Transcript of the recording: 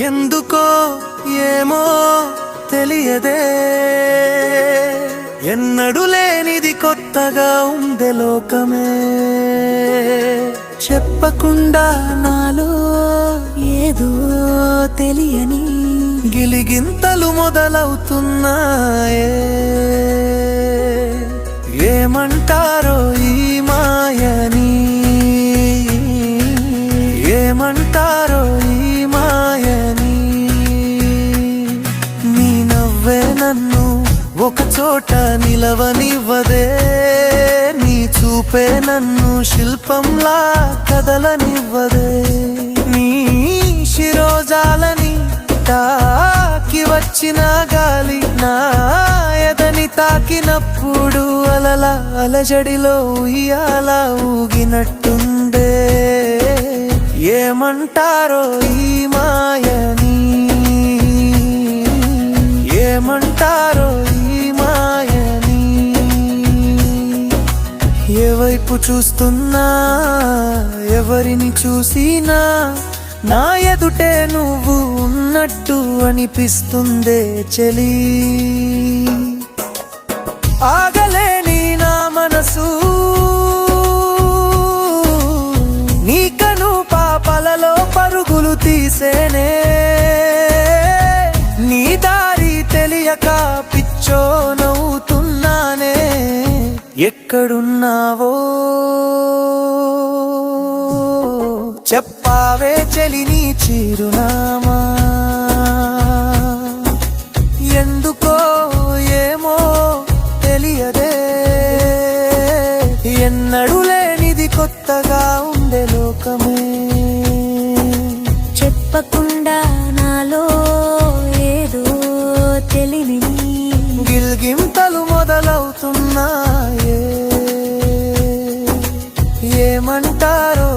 ఎందుకో ఏమో తెలియదే. ఎన్నడు లేనిది కొత్తగా ఉందే లోకమే. చెప్పకుండా నాలో ఏదో తెలియని గిలిగింతలు మొదలవుతున్నాయే. ఏమంటారో ఈ మాయని? ఏమంటారో ఈ మాయని? నీ నవ్వే నన్ను ఒక చోట నిలవనివ్వదే. నీ చూపే నన్ను శిల్పంలా కదలనివ్వదే. తాకి వచ్చిన గాలి నా ఎదని తాకినప్పుడు అలల అలజడిలో ఉయ్యాల ఊగినట్టుండే ఏమంటారో ఈ మాయని? ఏమంటారో ఈ మాయని? ఏవైపు చూస్తున్నా ఎవరిని చూసినా నా ఎదుటే నువ్వు ఉన్నట్టు అనిపిస్తుందే చెలి. ఆగలేని నా మనసు. నీకను పాపలలో పరుగులు తీసేనే. నీ దారి తెలియక పిచ్చోనవుతున్నానే. ఎక్కడున్నావో చెప్పావే చెలిని చిరునామా? ఎందుకో ఏమో తెలియదే. ఎన్నడూ లేనిది కొత్తగా ఉండే లోకమే. చెప్పకుండా నాలో ఏదో తెలివి గిల్గింతలు మొదలవుతున్నాయే. ఏమంటారో